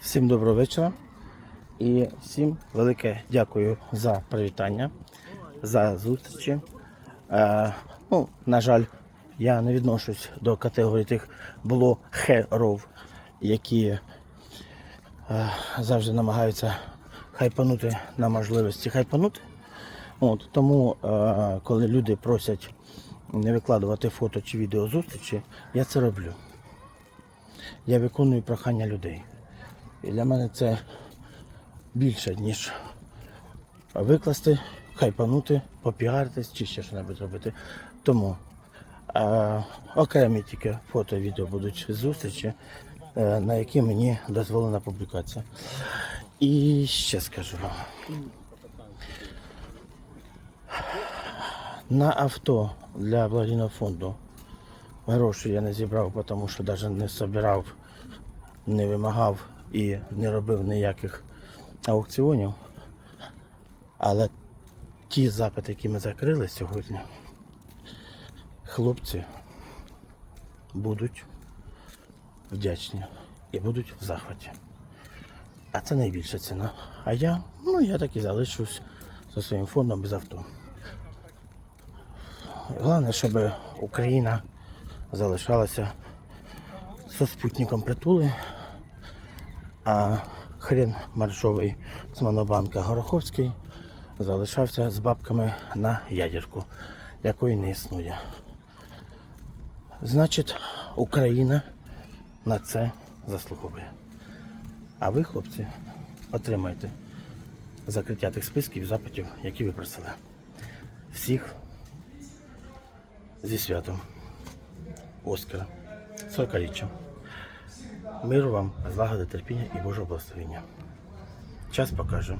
Всім доброго вечора і всім велике дякую за привітання, за зустрічі. Е, ну, на жаль, я не відношусь до категорії тих блогерів, які е, завжди намагаються хайпанути на можливості хайпанути. От, тому, е, коли люди просять не викладувати фото чи відео зустрічі, я це роблю. Я виконую прохання людей. І для мене це більше, ніж викласти, хайпанути, попіаритись чи ще щось робити. Тому е, окремі тільки фото і відео будуть зустрічі, е, на які мені дозволена публікація. І ще скажу вам. На авто для благодійного фонду гроші я не зібрав, тому що навіть не збирав, не вимагав і не робив ніяких аукціонів. Але ті запити, які ми закрили сьогодні, хлопці будуть вдячні і будуть в захваті. А це найбільша ціна. А я, ну я так і залишусь зі своїм фондом без авто. Головне, щоб Україна залишалася зі спутником притули, а хрен маршовий з Монобанка Гороховський залишався з бабками на ядерку, якої не існує. Значить, Україна на це заслуговує. А ви, хлопці, отримайте закриття тих списків і запитів, які ви просили. Всіх зі святом Оскара. 40-річчя. Миру вам, злагоди, терпіння і Божого благословення. Час покаже.